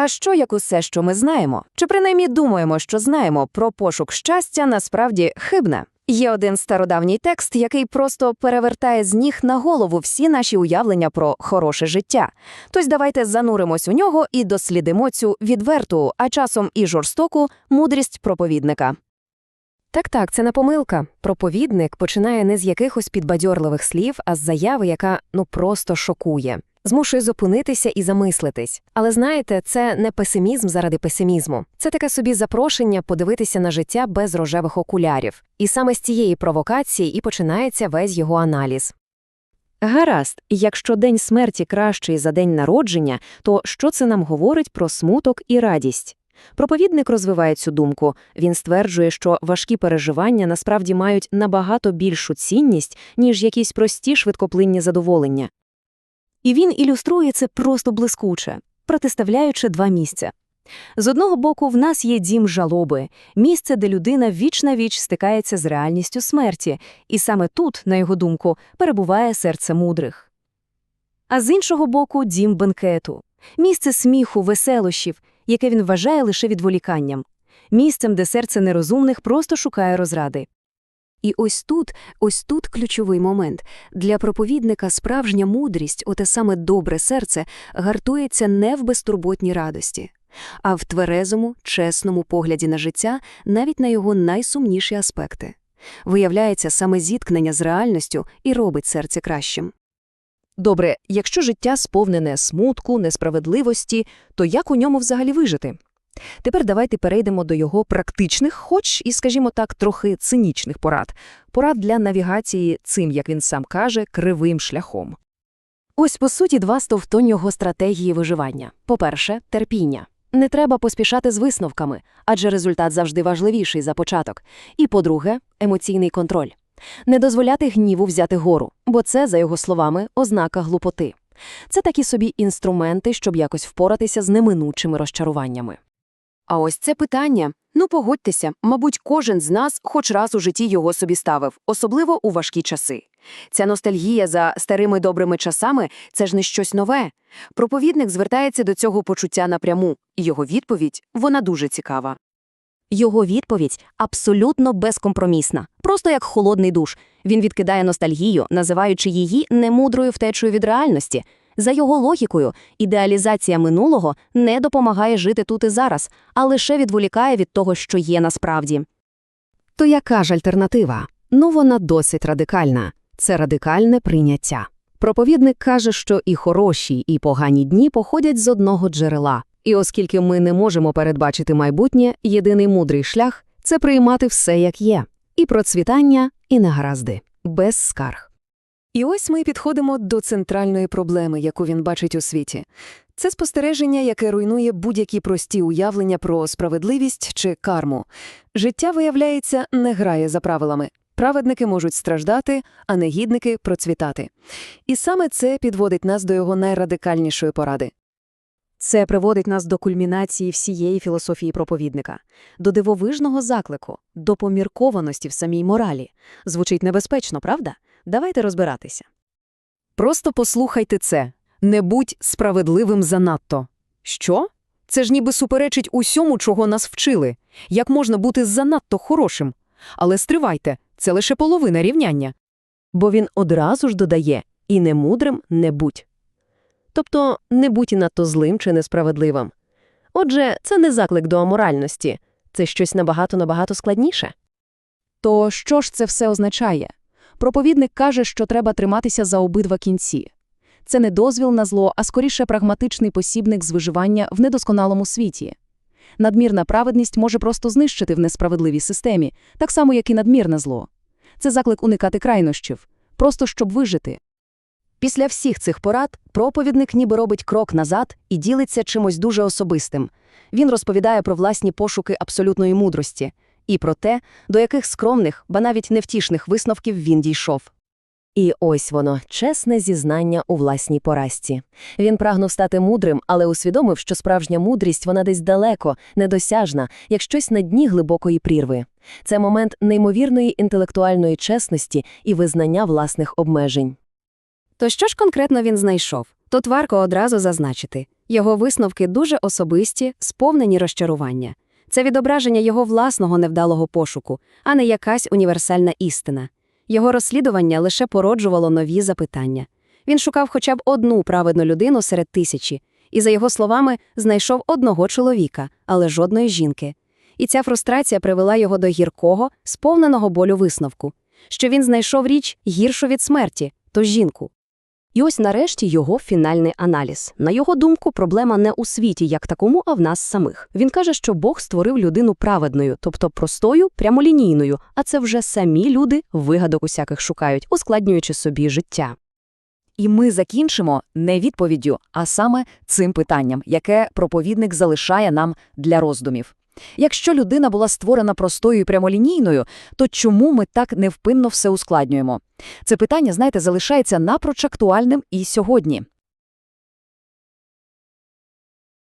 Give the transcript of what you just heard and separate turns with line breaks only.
А що як усе, що ми знаємо, чи принаймні думаємо, що знаємо про пошук щастя, насправді хибне? Є один стародавній текст, який просто перевертає з ніг на голову всі наші уявлення про хороше життя. Тож давайте зануримось у нього і дослідимо цю відверту, а часом і жорстоку мудрість проповідника.
Так, так, це не помилка. Проповідник починає не з якихось підбадьорливих слів, а з заяви, яка ну просто шокує. Змушує зупинитися і замислитись. Але знаєте, це не песимізм заради песимізму. Це таке собі запрошення подивитися на життя без рожевих окулярів. І саме з цієї провокації і починається весь його аналіз.
Гаразд, якщо день смерті кращий за день народження, то що це нам говорить про смуток і радість? Проповідник розвиває цю думку. Він стверджує, що важкі переживання насправді мають набагато більшу цінність, ніж якісь прості швидкоплинні задоволення.
І він ілюструє це просто блискуче, протиставляючи два місця. З одного боку, в нас є дім жалоби, місце, де людина віч на віч стикається з реальністю смерті, і саме тут, на його думку, перебуває серце мудрих. А з іншого боку, дім бенкету, місце сміху, веселощів, яке він вважає лише відволіканням, місцем, де серце нерозумних просто шукає розради. І ось тут, ось тут ключовий момент. Для проповідника справжня мудрість, оте саме добре серце, гартується не в безтурботній радості, а в тверезому, чесному погляді на життя, навіть на його найсумніші аспекти. Виявляється, саме зіткнення з реальністю і робить серце кращим.
Добре, якщо життя сповнене смутку, несправедливості, то як у ньому взагалі вижити? Тепер давайте перейдемо до його практичних, хоч і, скажімо так, трохи цинічних порад. Порад для навігації цим, як він сам каже, кривим шляхом.
Ось, по суті, два стовтонь його стратегії виживання. По-перше, терпіння. Не треба поспішати з висновками, адже результат завжди важливіший за початок. І, по-друге, емоційний контроль. Не дозволяти гніву взяти гору, бо це, за його словами, ознака глупоти. Це такі собі інструменти, щоб якось впоратися з неминучими розчаруваннями.
А ось це питання. Ну, погодьтеся, мабуть, кожен з нас хоч раз у житті його собі ставив, особливо у важкі часи. Ця ностальгія за старими добрими часами – це ж не щось нове. Проповідник звертається до цього почуття напряму, і його відповідь, вона дуже цікава.
Його відповідь абсолютно безкомпромісна, просто як холодний душ. Він відкидає ностальгію, називаючи її немудрою втечею від реальності. За його логікою, ідеалізація минулого не допомагає жити тут і зараз, а лише відволікає від того, що є насправді.
То яка ж альтернатива? Ну, вона досить радикальна. Це радикальне прийняття. Проповідник каже, що і хороші, і погані дні походять з одного джерела. І оскільки ми не можемо передбачити майбутнє, єдиний мудрий шлях це приймати все, як є. І процвітання, і негаразди. Без скарг.
І ось ми підходимо до центральної проблеми, яку він бачить у світі. Це спостереження, яке руйнує будь-які прості уявлення про справедливість чи карму. Життя, виявляється, не грає за правилами. Праведники можуть страждати, а негідники – процвітати. І саме це підводить нас до його найрадикальнішої поради.
Це приводить нас до кульмінації всієї філософії проповідника, до дивовижного заклику, до поміркованості в самій моралі. Звучить небезпечно, правда? Давайте розбиратися.
Просто послухайте це. Не будь справедливим занадто. Що? Це ж ніби суперечить усьому, чого нас вчили. Як можна бути занадто хорошим? Але стривайте, це лише половина рівняння. Бо він одразу ж додає «і не мудрим не будь». Тобто не будь і надто злим чи несправедливим. Отже, це не заклик до аморальності, це щось набагато-набагато складніше. То що ж це все означає? Проповідник каже, що треба триматися за обидва кінці. Це не дозвіл на зло, а скоріше прагматичний посібник з виживання в недосконалому світі. Надмірна праведність може просто знищити в несправедливій системі, так само, як і надмірне зло. Це заклик уникати крайнощів, просто щоб вижити. Після всіх цих порад проповідник ніби робить крок назад і ділиться чимось дуже особистим. Він розповідає про власні пошуки абсолютної мудрості і про те, до яких скромних, ба навіть невтішних висновків він дійшов. І ось воно, чесне зізнання у власній поразці. Він прагнув стати мудрим, але усвідомив, що справжня мудрість вона десь далеко, недосяжна, як щось на дні глибокої прірви. Це момент неймовірної інтелектуальної чесності і визнання власних обмежень.
То що ж конкретно він знайшов? Тут варто одразу зазначити. Його висновки дуже особисті, сповнені розчарування. Це відображення його власного невдалого пошуку, а не якась універсальна істина. Його розслідування лише породжувало нові запитання. Він шукав хоча б одну праведну людину серед тисячі, і, за його словами, знайшов одного чоловіка, але жодної жінки. І ця фрустрація привела його до гіркого, сповненого болю висновку, що він знайшов річ гіршу від смерті, то жінку.
І ось нарешті його фінальний аналіз. На його думку, проблема не у світі як такому, а в нас самих. Він каже, що Бог створив людину праведною, тобто простою, прямолінійною, а це вже самі люди вигадок усяких шукають, ускладнюючи собі життя.
І ми закінчимо не відповіддю, а саме цим питанням, яке проповідник залишає нам для роздумів. Якщо людина була створена простою і прямолінійною, то чому ми так невпинно все ускладнюємо? Це питання, знаєте, залишається напроч актуальним і сьогодні.